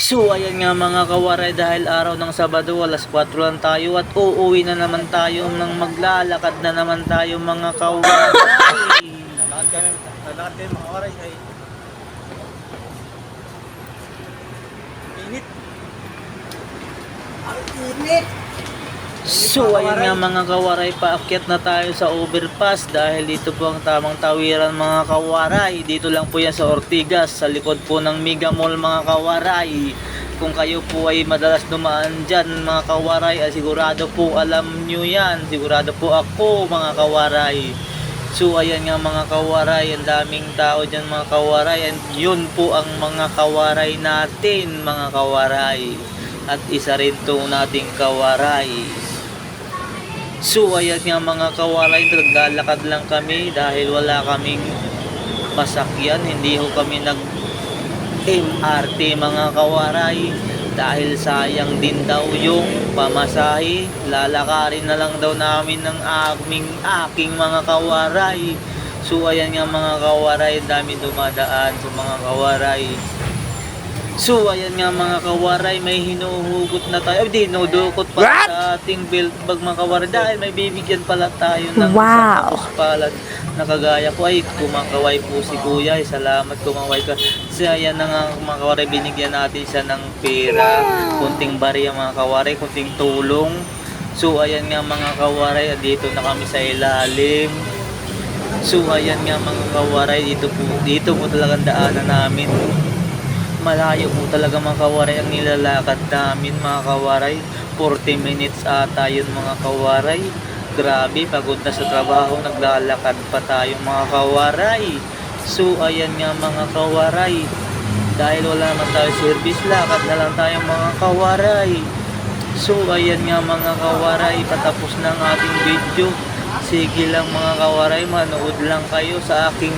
So ayan nga mga kawaray dahil araw ng Sabado alas 4 lang tayo at uuwi na naman tayo nang maglalakad na naman tayo mga kawaray. Lakad kami, lakad kami mga oras ay init. So ayan nga mga kawaray paakyat na tayo sa overpass dahil dito po ang tamang tawiran mga kawaray. Dito lang po yan sa Ortigas sa likod po ng Mega Mall mga kawaray. Kung kayo po ay madalas dumaan dyan mga kawaray ay sigurado po alam nyo yan. Sigurado po ako mga kawaray. So ayan nga mga kawaray, ang daming tao dyan mga kawaray. And yun po ang mga kawaray natin mga kawaray. At isa rin to nating kawaray. So ayan nga mga kawaray, naglalakad lang kami dahil wala kaming masakyan. Hindi ho kami nag MRT mga kawaray dahil sayang din daw yung pamasahe. Lalakarin na lang daw namin ng aming aking mga kawaray. So ayan nga mga kawaray, dami dumadaan sa mga kawaray. So ayan nga mga kawaray, may hinuhugot na tayo. Ay, di, dinudukot pa What? sa ating belt bag mga dahil may bibigyan pala tayo ng Wow. isang palad na kagaya ko. Ay, kumakaway po si kuya. Ay, salamat kumaway ka. Kasi ayan na nga mga kawaray, binigyan natin siya ng pera. Kunting bariya mga kawaray, kunting tulong. So ayan nga mga kawaray, dito na kami sa ilalim. So ayan nga mga kawaray, dito po, dito po talaga ang daanan namin malayo po talaga mga kawaray ang nilalakad namin mga kawaray 40 minutes ata yun mga kawaray. Grabe pagod na sa trabaho naglalakad pa tayo mga kawaray. So ayan nga mga kawaray. Dahil wala naman tayo service lakad na lang tayo mga kawaray. So ayan nga mga kawaray patapos na ang ating video. Sige lang mga kawaray manood lang kayo sa aking